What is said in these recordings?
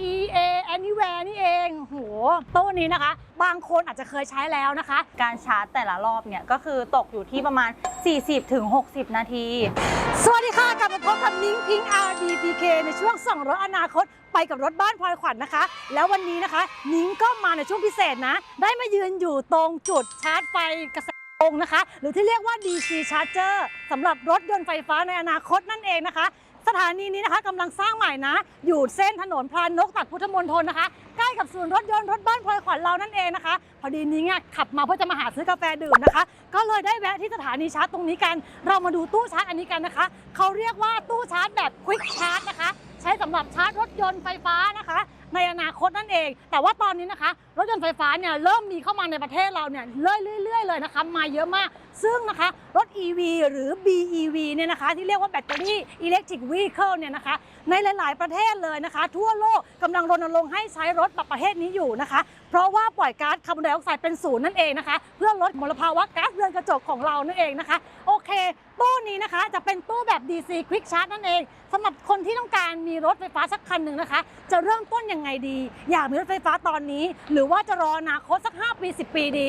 EA Anywhere นี่เองโหตู้นี้นะคะ บางคนอาจจะเคยใช้แล้วนะคะ การชาร์จแต่ละรอบเนี่ย ก็คือตกอยู่ที่ประมาณ 40-60นาที สวัสดีค่ะ กลับมาพบกับนิ้งพิง RDPK ในช่วงส่องรถอนาคตไปกับรถบ้านพลอยขวัญนะคะ แล้ววันนี้นะคะ นิ้งก็มาในช่วงพิเศษนะ ได้มายืนอยู่ตรงจุดชาร์จไฟกระแสตรงนะคะ หรือที่เรียกว่า DC Charger สำหรับรถยนต์ไฟฟ้าในอนาคตนั่นเองนะคะ สถานีนี้นะคะกำลังสร้างใหม่นะ อยู่เส้นถนนพลานนกตัดพุทธมณฑลนะคะ ใกล้กับศูนย์รถยนต์รถบ้านพลอยขวัญเรานั่นเองนะคะ พอดีนิ้งอะขับมาเพื่อจะมาหาซื้อกาแฟดื่มนะคะ ก็เลยได้แวะที่สถานีชาร์จตรงนี้กัน เรามาดูตู้ชาร์จอันนี้กันนะคะ เขาเรียกว่าตู้ชาร์จแบบควิกชาร์จนะคะ ช้สำหรับชาร์จรถยนต์ไฟฟ้านะคะ ในอนาคตนั่นเอง แต่ว่าตอนนี้นะคะ รถยนต์ไฟฟ้าเนี่ยเริ่มมีเข้ามาในประเทศเราเนี่ยเรื่อยๆเลยนะคะมาเยอะมาก ซึ่งนะคะรถ EV หรือ BEV เนี่ยนะคะ ที่เรียกว่าแบตเตอรี่ Electric Vehicle เนี่ยนะคะ ในหลาย ๆ ประเทศเลยนะคะ ทั่วโลกกำลังรณรงค์ให้ใช้รถแบบประเภทนี้อยู่นะคะ เพราะว่าปล่อยก๊าซคาร์บอนไดออกไซด์เป็นศูนย์นั่นเองนะคะ เพื่อลดมลภาวะก๊าซเรือนกระจกของเรานั่นเองนะคะ โอเคต้น นะคะ จะเป็นตู้แบบ DC Quick Charge นั่นเองสำหรับคนที่ต้องการมีรถไฟฟ้าสักคันหนึ่งนะคะ จะเริ่มต้นยังไงดี อยากมีรถไฟฟ้าตอนนี้ หรือว่าจะรออนาคตสัก 5 ปี 10 ปีดี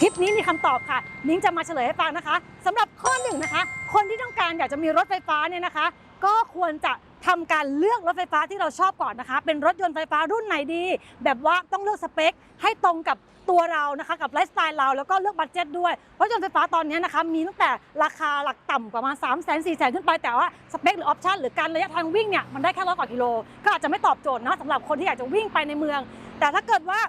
คลิปนี้มีคำตอบค่ะนิ้งจะมาเฉลยให้ฟังนะคะสำหรับข้อหนึ่งนะคะ คนที่ต้องการอยากจะมีรถไฟฟ้าเนี่ยนะคะ ก็ควรจะทำการเลือกรถไฟฟ้าที่เราชอบก่อนนะคะ เป็นรถยนต์ไฟฟ้ารุ่นไหนดี แบบว่าต้องเลือกสเปค ให้ตรงกับตัวเรานะคะ กับไลฟ์สไตล์เราแล้วก็เลือกบัตเจ็ตด้วย รถยนต์ไฟฟ้าตอนนี้นะคะ มีตั้งแต่ราคาหลักต่ำประมาณ3 0 0 0 0 0 4 0 0 0 0 ขึ้นไป แต่ว่าสเปคหรือออปชันหรือการระยะทางวิ่งเนี่ยมันได้แค่ร้อยกว่ากิโล ก็อาจจะไม่ตอบโจทย์นะสำหรับคนที่อยากจะวิ่งไปในเมือง แต่ถ้าเกิดว่า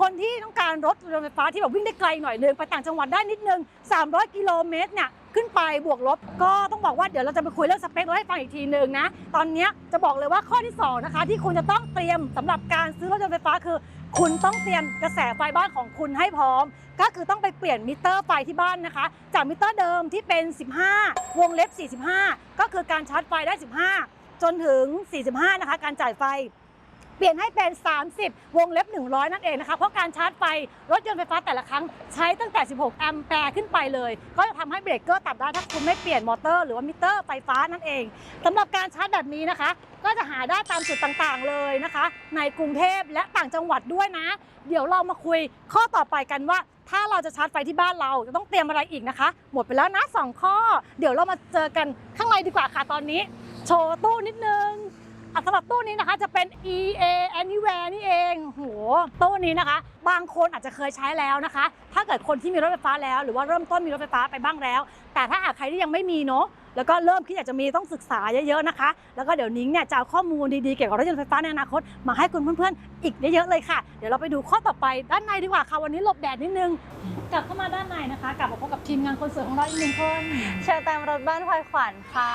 คนที่ต้องการรถยนต์ไฟฟ้าที่แบบวิ่งได้ไกลหน่อยนึงไปต่างจังหวัดได้นิดนึง 300 กิโลเมตรเนี่ยขึ้นไปบวกลบก็ต้องบอกว่าเดี๋ยวเราจะไปคุยเรื่องสเปครถให้ฟังอีกทีหนึ่งนะ ตอนนี้จะบอกเลยว่าข้อที่สองนะคะ ที่คุณจะต้องเตรียมสำหรับการซื้อรถยนต์ไฟฟ้าคือ คุณต้องเตรียมกระแสไฟบ้านของคุณให้พร้อม ก็คือต้องไปเปลี่ยนมิเตอร์ไฟที่บ้านนะคะ จากมิเตอร์เดิมที่เป็น 15 วงเล็บ 45 ก็คือการชาร์จไฟได้ 15 จนถึง 45 นะคะ การจ่ายไฟ เปลี่ยนให้เป็น 30 วงเล็บ 100 นั่นเองนะคะ เพราะการชาร์จไฟรถยนต์ไฟฟ้าแต่ละครั้งใช้ตั้งแต่ 16 แอมแปร์ขึ้นไปเลย ก็จะทำให้เบรกเกอร์ตัดได้ถ้าคุณไม่เปลี่ยนมอเตอร์หรือว่ามิเตอร์ไฟฟ้านั่นเองสำหรับการชาร์จแบบนี้นะคะ ก็จะหาได้ตามจุดต่างๆเลยนะคะ ในกรุงเทพและต่างจังหวัดด้วยนะ เดี๋ยวเรามาคุยข้อต่อไปกันว่า ถ้าเราจะชาร์จไฟที่บ้านเราจะต้องเตรียมอะไรอีกนะคะ หมดไปแล้วนะสองข้อ เดี๋ยวเรามาเจอกันข้างในดีกว่าค่ะตอนนี้ โชว์ตู้นิดนึง สำหรับตู้นี้นะคะจะเป็น EA Anywhere นี่เองโหตู้นี้นะคะ บางคนอาจจะเคยใช้แล้วนะคะ ถ้าเกิดคนที่มีรถไฟฟ้าแล้ว หรือว่าเริ่มต้นมีรถไฟฟ้าไปบ้างแล้ว แต่ถ้าหากใครที่ยังไม่มีเนาะ แล้วก็เริ่มคิดอยากจะมีต้องศึกษาเยอะๆนะคะ แล้วก็เดี๋ยวนิ้งเนี่ยจะเอาข้อมูลดีๆเกี่ยวกับรถยนต์ไฟฟ้าในอนาคตมาให้คุณเพื่อนๆอีกเยอะๆเลยค่ะ เดี๋ยวเราไปดูข้อต่อไปด้านในดีกว่าค่ะวันนี้หลบแดดนิดนึง กลับเข้ามาด้านในนะคะ กลับมาพบกับทีมงานคนสวยของเราอีกหนึ่งคนเชิญตามรถบ้านพลอยขวัญค่ะ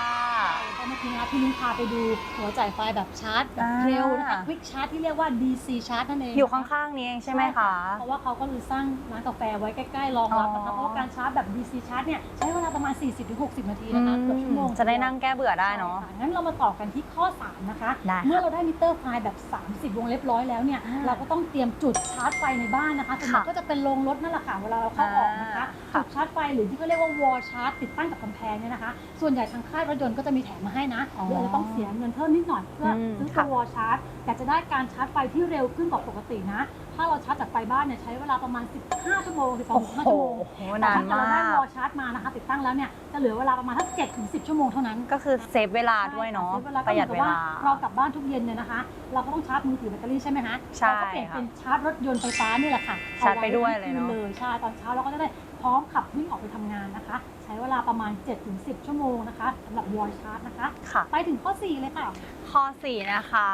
ก็เมื่อกี้นะคะพี่นิ้งพาไปดูหัวจ่ายไฟแบบชาร์จแบบเร็วนะคะอ่าควิกชาร์จที่เรียกว่า DC ชาร์จนั่นเองอยู่ข้างๆนี้เองใช่ไหมคะเพราะว่าเขาก็เลยสร้างร้านกาแฟไว้ใกล้ๆรองรับนะคะอ๋อเพราะว่าการชาร์จแบบ DC ชาร์จเนี่ยใช้เวลาประมาณ 40-60 นาทีนะคะเกือบชั่วโมงจะได้นั่งแก้เบื่อได้เนาะใช่ค่งั้นเรามาต่อกันที่ข้อ 3 นะคะ ได้ค่ะเมื่อเราได้มิเตอร์ไฟแบบ 30 วงเล็บร้อยแล้วเนี่ย อ่าเราก็ต้องเตรียมจุดชาร์จไฟในบ้านนะคะส่วนใหญ่ค่ะก็จะเป็นโรงรถนั่นแหละค่ะ เวลาเราเข้าออกนะคะ อ่าจุดชาร์จไฟหรือที่เขาเรียกว่าวอลชาร์จติดตั้งกับกำแพงเนี่ยนะคะ ส่วนใหญ่ทางค่ายรถยนต์ก็จะมีแถมมาให้นะอ๋อหรืออาจจะต้องเสียเงินเพิ่มนิดหน่อยเพื่ออมซื้อตัค่ะววอลชาร์จ แต่จะได้การชาร์จไฟที่เร็วขึ้นกว่าปกตินะ ถ้าเราชาร์จจากไฟบ้านเนี่ยใช้เวลาประมาณ 15 ชั่วโมง12โอ้โห15ชั่วโมงนานแต่ถ้าเกิดเรามาได้ก วอลชาร์จมานะคะติดตั้งแล้วเนี่ย จะเหลือเวลาประมาณทัก7ถึง10ชั่วโมงเท่านั้นก็คือเซฟเวลาด้วยเนาะใช่ค่ประหยัดก็เวหมือนลากับเรากลับบ้านทุกเย็นเนี่ยนะคะ เราก็ต้องชาร์จมือถือแบตเตอรี่ใช่ไหมคะใช่เราก็เปลี่ยนเป็นชาร์จรถยนต์ไฟฟ้านี่แหละค่ะชาร์จไปด้วยเลยเนอะอไว้ทั้งคืเลยใช่ตอนเช้าเราก็จะได้พร้อมขับวิ่งออกไปทำงานนะคะ ใช้เวลาประมาณ 7-10 ชั่วโมงนะคะสำหรับวอลชาร์จนะคะค่ะไปถึงข้อ 4 เลยค่ะ ข้อ 4 นะคะ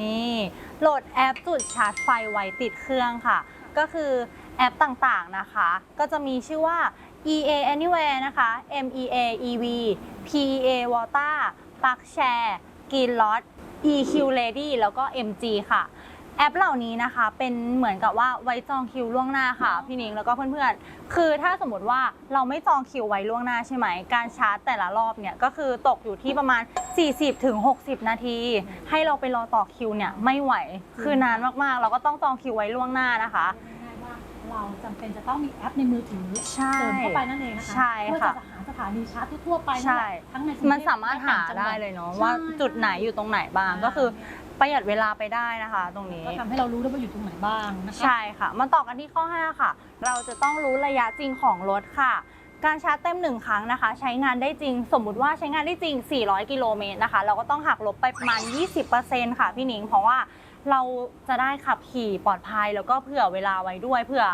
นี่โหลดแอปจุดชาร์จไฟไว้ติดเครื่องค่ะ ก็คือแอปต่างๆนะคะ ก็จะมีชื่อว่า EA Anywhere นะคะ MEA EV PEA Water Plug Share Green Lot EQ Ready แล้วก็ MG ค่ะ แอปเหล่านี้นะคะเป็นเหมือนกับว่าไว้จองคิวล่วงหน้าค่ะ พี่นิ้งแล้วก็เพื่อนๆ คือถ้าสมมติว่าเราไม่จองคิวไว้ล่วงหน้าใช่ไหม การชาร์จแต่ละรอบเนี่ยก็คือตกอยู่ที่ประมาณ 40-60 นาที ให้เราไปรอต่อคิวเนี่ยไม่ไหวคือนานมากๆ เราก็ต้องจองคิวไว้ล่วงหน้านะคะง่ายๆว่า เราจำเป็นจะต้องมีแอปในมือถือใช่เสริมเข้าไปนั่นเองนะคะใช่เพื่อค่ะจะหาสถานีชาร์จทั่วๆไปนั่นแหละใช่ทั้งในกรุงเทพมันสามารถหาและต่งจังหได้วัดเลยเนาะใช่ว่าจุดไหนอยู่ตรงไหนบ้างใช่ ก็คือประหยัดเวลาไปได้นะคะ ตรงนี้ ก็ทำให้เรารู้ด้วยว่าอยู่ตรงไหนบ้างนะคะ ใช่ค่ะ มาต่อกันที่ข้อ 5 ค่ะ เราจะต้องรู้ระยะจริงของรถค่ะ การชาร์จเต็ม 1 ครั้งนะคะ ใช้งานได้จริง สมมุติว่าใช้งานได้จริง 400 กิโลเมตรนะคะ เราก็ต้องหักลบไปประมาณ 20%ค่ะพี่หนิง เพราะว่า เราจะได้ขับขี่ปลอดภัยแล้วก็เผื่อเวลาไว้ด้วยเผื่อ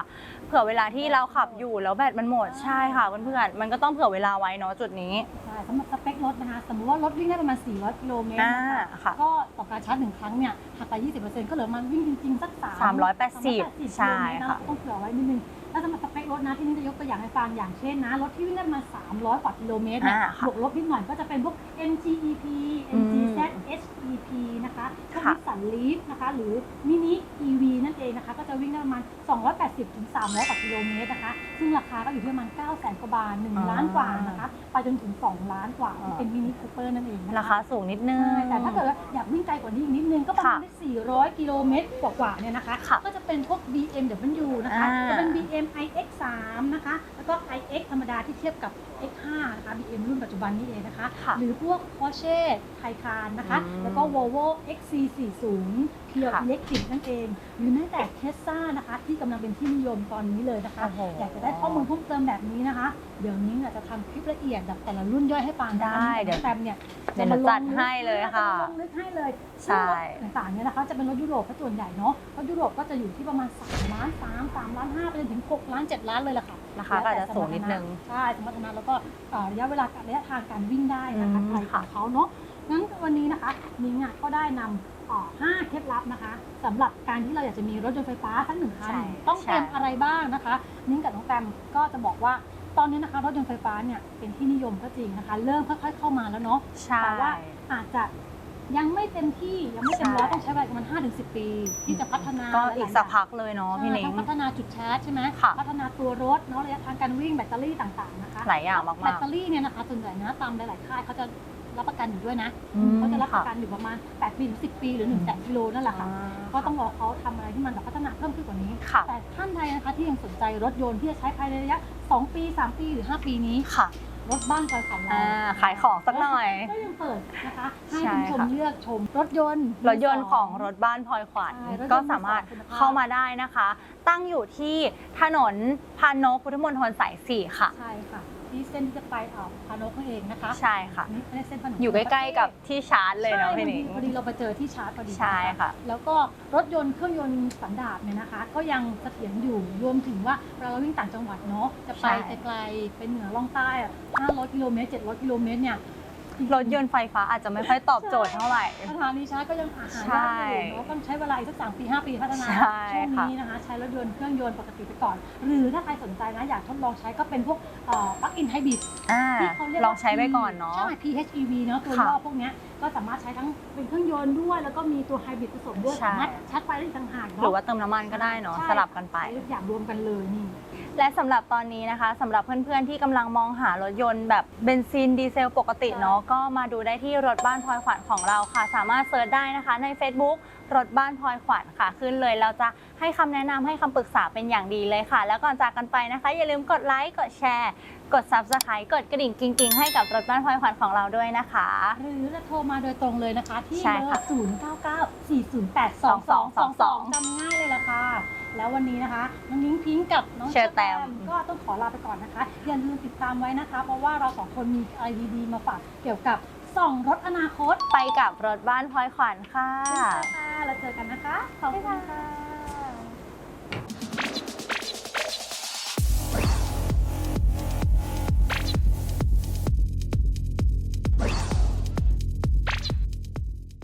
เผื่อเวลาที่เราขับอยู่แล้วแบตมันหมดใช่ค่ะเพื่อนๆมันก็ต้องเผื่อเวลาไว้เนาะจุดนี้ใช่สำหรับสเปครถนะคะ สมมติว่ารถวิ่งได้ประมาณ 400กิโลเมตรนะคะอ่าค่ะ ก็ต่อการชาร์จหนึ่งครั้งเนี่ยหักไป 20%ก็เหลือมันวิ่งจริงๆสัก3 380 380ใช่ค่ะ ต้องเผื่อไว้นิดนึง แล้วสำหรับสเปครถนะที่นี่จะยกตัวอย่างให้ฟังอย่างเช่นนะ รถที่วิ่งได้ประมาณ300 กว่ากิโลเมตรเนี่ยอ่าค่ะบวกลบนิดหน่อยก็จะเป็นพวก MGEP อืม MGZ HEP นะคะพวกค่ะนิสสันลีฟนะคะ หรือมินิ EV นั่นเองนะคะ ก็จะวิ่งได้ประมาณ 280 ถึง 300 กว่ากิโลเมตรนะคะ ซึ่งราคาก็อยู่ที่ประมาณ9 0 0 0 0 0กว่าบาท 1 ล้านกว่านะคะ ไปจนถึง 2 ล้านกว่าที่เป็นมินิคูเปอร์นั่นเองนะคะ ราคาสูงนิดนึง ใช่แต่ถ้าเกิดว่าอยากวิ่งไกลกว่านี้อีกนิดนึงก็ประมาณค่ะได้400 กิโลเมตรกว่าๆเนี่ยนะคะ ค่ะก็จะเป็นพวก BMW นะคะ อ่าจะเป็น BM MIX3 นะคะแล้วก็ iX ธรรมดาที่เทียบกับ X5 นะคะ BM รุ่นปัจจุบันนี้เองนะคะ ค่ะหรือพวก Porsche Taycan นะคะ อืมแล้วก็ Volvo XC40 Pure ค่ะ Electric นั่นเอง หรือแม้แต่ Tesla นะคะ ที่กำลังเป็นที่นิยมตอนนี้เลยนะคะ โอ้โหอยากจะได้ข้อมูลเพิ่มเติมแบบนี้นะคะ เดี๋ยวนี้เนี่ยจะทำคลิปละเอียดแบบแต่ละรุ่นย่อยให้ฟังนะคะได้เดี๋ยวแต้มเนี่ยเดี๋ยวหนูจัดให้เลยค่ะจมาลงลึกให้เลยใช่ ซึ่งรถต่างๆเนี่ยนะคะจะเป็นรถยุโรปก็ส่วนใหญ่เนาะรถยุโรปก็จะอยู่ที่ประมาณ3ล้าน3 3ล้าน5ไปจนถึง6ล้าน7ล้านเลยล่ะค่ะ ราคาก็อาจจะสูงนิดนึงใช่สมรรถนะแล้วก็เอ่อระยะเวลาการระยะทางการวิ่งได้นะคะอืมไกลขค่ะองเขาเนาะงั้นวันนี้นะคะนิ้งอะก็ได้นำเอ่อห้าเคล็ดลับนะคะสำหรับการที่เราอยากจะมีรถยนต์ไฟฟ้าสักหนึ่งคันใช่ต้องเตรียมใช่ อะไรบ้างนะคะ นิ้งกับน้องแตมก็จะบอกว่าตอนนี้นะคะรถยนต์ไฟฟ้าเนี่ยเป็นที่นิยมก็จริงนะคะ เริ่มค่อยๆเข้ามาแล้วเนาะ ใช่ แต่ว่าอาจจะ ยังไม่เต็มที่ยังไม่เต็มร้อยใช่ต้องใช้เวลาประมาณ5-10ปี ที่จะพัฒนาก็อีกสักหลายๆพักเลยเนาะพี่ใช่นิ้งทั้งพัฒนาจุดชาร์จใช่ไหมค่ะพัฒนาตัวรถเนาะระยะทางการวิ่งแบตเตอรี่ต่างๆนะคะหลายอย่างมากๆแบตเตอรี่เนี่ยนะคะส่วนใหญ่นะตามหลายๆค่ายเขาจะรับประกันอยู่ด้วยนะอืมเขาจะรับปค่ะระกันอยู่ประมาณ8ปีถึง10 ปีหรือ1 0 0 0 0แกิโลนั่นแหละค่ะ ก็ต้องรอเขาทำอะไรที่มันแบบพัฒนาเพิ่มขึ้นกว่านี้ค่ะแต่ท่านใดนะคะที่ยังสนใจรถยนต์ที่จะใช้ภายในระยะ 2 ปี 3 ปีหรือ 5 ปีนี้ค่ะ รถบ้านปลายฝันเราอ่าขายของสักหน่อย ก็ยังเปิดนะคะให้ใช่คุณผู้ชมค่ะเลือกชมรถยนต์รถยนต์ของรถบ้านพลอยขวัญใช่รถยนต์ก็สามารถมือสองคุณภาพเข้ามาได้นะคะ ตั้งอยู่ที่ถนนพานนกพุทธมณฑลสายสี่ค่ะ ใช่ค่ะ ที่เส้นที่จะไปอ่าวพานกนั่นเองนะคะใช่ค่ะอันนี้ไม่ได้เส้นถนนอยู่ใกล้ๆกับที่ชาร์จเลยเนาะพี่หนิง ใช่พอดีเราไปเจอที่ชาร์จพอดีใช่ค่ะ แล้วก็รถยนต์เครื่องยนต์สันดาปเนี่ยนะคะ ก็ยังเสถียรอยู่รวมถึงว่าเราวิ่งต่างจังหวัดเนาะจะไปใช่ ไกลๆเป็นเหนือล่องใต้อะ500กิโลเมตร700กิโลเมตรเนี่ย รถยนต์ไฟฟ้าอาจจะไม่ค่อยตอบโจทย์เท่าไหร่ สถานีชาร์จก็ยังหาใช่ยากอยู่เนาะต้องใช้เวลาอีกสักสามปีห้าปีพัฒนาใช่ช่วงค่ะ นี้นะคะใช้รถยนต์เครื่องยนต์ปกติไปก่อน หรือถ้าใครสนใจนะอยากทดลองใช้ก็เป็นพวกปลั๊กอินไฮบริดอ่าที่เขาเรียกลว่าองใช้ไปก่อนเนาะ ใช่ PHEV เนาะตัวค่ะย่อพวกเนี้ย ก็สามารถใช้ทั้งเป็นเครื่องยนต์ด้วย แล้วก็มีตัวไฮบริดผสมด้วยใช่ สามารถชาร์จไฟได้อีกต่างหากหเนาะรือว่าเติมน้ำมันก็ได้เนาะใช่ สลับกันไปใช้ทุกอย่างรวมกันเลยนี่ และสำหรับตอนนี้นะคะสำหรับเพื่อนๆที่กำลังมองหารถยนต์แบบเบนซินดีเซลปกติเนาะก็มาดูได้ที่รถบ้านพลอยขวัญของเราค่ะ สามารถเซิร์ชได้นะคะใน Facebook รถบ้านพลอยขวัญค่ะ ขึ้นเลยเราจะให้คำแนะนำให้คำปรึกษาเป็นอย่างดีเลยค่ะ แล้วก่อนจากกันไปนะคะ อย่าลืมกดไลค์กดแชร์ กด Subscribe กดกระดิ่งกิ๊งๆ ให้กับรถบ้านพลอยขวัญของเราด้วยนะคะ หรือจะโทรมาโดยตรงเลยนะคะ ที่ใช่เบอค่ะร์0 9 9 4 0 8 2 2 2 2จำง่ายเลยล่ะค่ะ แล้ววันนี้นะคะ น้องนิ้งพิงค์กับน้องเชอร์แตม ก็ต้องขอลาไปก่อนนะคะ อย่าลืมติดตามไว้นะคะ เพราะว่าเราสองคนมีอะไรดีๆมาฝากเกี่ยวกับส่องรถอนาคตไปกับรถบ้านพลอยขวัญค่ะ ค่ะแล้วเจอกันนะคะ ขอบคุณค่ะ